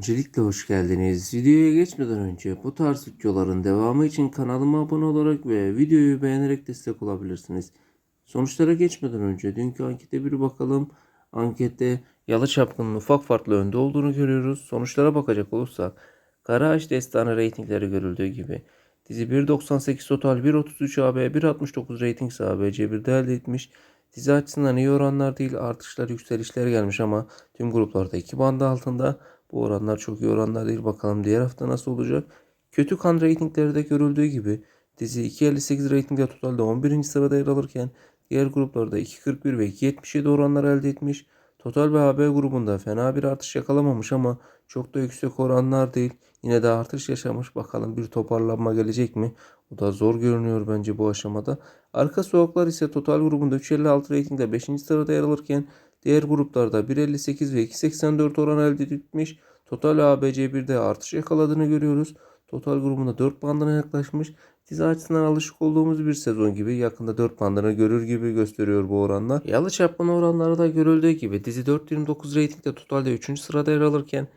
Öncelikle hoş geldiniz. Videoya geçmeden önce bu tarz videoların devamı için kanalıma abone olarak ve videoyu beğenerek destek olabilirsiniz. Sonuçlara geçmeden önce dünkü ankete bir bakalım. Ankette Yalı Çapkın'ın ufak farklı önde olduğunu görüyoruz. Sonuçlara bakacak olursak Karaağaç Destanı reytingleri görüldüğü gibi dizi 1.98 total 1.33 AB 1.69 rating AB C1'de elde etmiş. Dizi açısından iyi oranlar değil artışlar yükselişler gelmiş ama tüm gruplarda iki banda altında. Bu oranlar çok iyi oranlar değil. Bakalım diğer hafta nasıl olacak. Kötü kan reytingleri de görüldüğü gibi dizi 2.58 reytingde totalde 11. sırada yer alırken diğer gruplarda 2.41 ve 2.77 oranlar elde etmiş. Total ve AB grubunda fena bir artış yakalamamış ama çok da yüksek oranlar değil. Yine de artış yaşamış. Bakalım bir toparlanma gelecek mi? O da zor görünüyor bence bu aşamada. Arka sokaklar ise total grubunda 3.56 reytingde 5. sırada yer alırken diğer gruplarda 1.58 ve 2.84 oran elde etmiş. Total ABC1'de artış yakaladığını görüyoruz. Total grubunda 4 bandına yaklaşmış. Dizi açısından alışık olduğumuz bir sezon gibi yakında 4 bandını görür gibi gösteriyor bu oranlar. Yalı çapkın oranları da görüldüğü gibi dizi 4.29 reytingde totalde 3. sırada yer alırken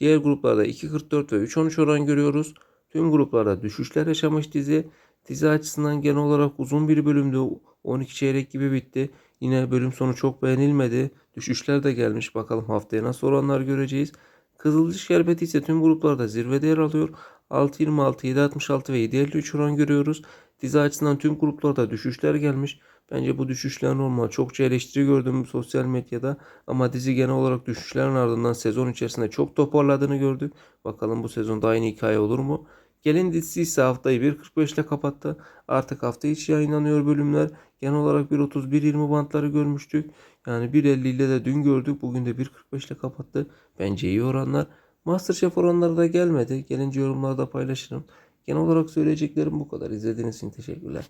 diğer gruplarda 2.44 ve 3.13 oran görüyoruz. Tüm gruplarda düşüşler yaşamış dizi. Dizi açısından genel olarak uzun bir bölümde 12 çeyrek gibi bitti. Yine bölüm sonu çok beğenilmedi. Düşüşler de gelmiş. Bakalım haftaya nasıl oranlar göreceğiz. Kızılcık Şerbeti ise tüm gruplarda zirvede yer alıyor. 6.26, 7.66 ve 7.53 oran görüyoruz. Dizi açısından tüm gruplarda düşüşler gelmiş. Bence bu düşüşler normal. Çokça eleştiri gördüm sosyal medyada. Ama dizi genel olarak düşüşlerin ardından sezon içerisinde çok toparladığını gördük. Bakalım bu sezonda aynı hikaye olur mu? Gelin dizisi ise haftayı 1.45 ile kapattı. Artık hafta içi yayınlanıyor bölümler. Genel olarak 1.30-1.20 bantları görmüştük. Yani 1.50 ile de dün gördük. Bugün de 1.45 ile kapattı. Bence iyi oranlar. Masterchef oranları da gelmedi. Gelince yorumlarda paylaşırım. Genel olarak söyleyeceklerim bu kadar. İzlediğiniz için teşekkürler.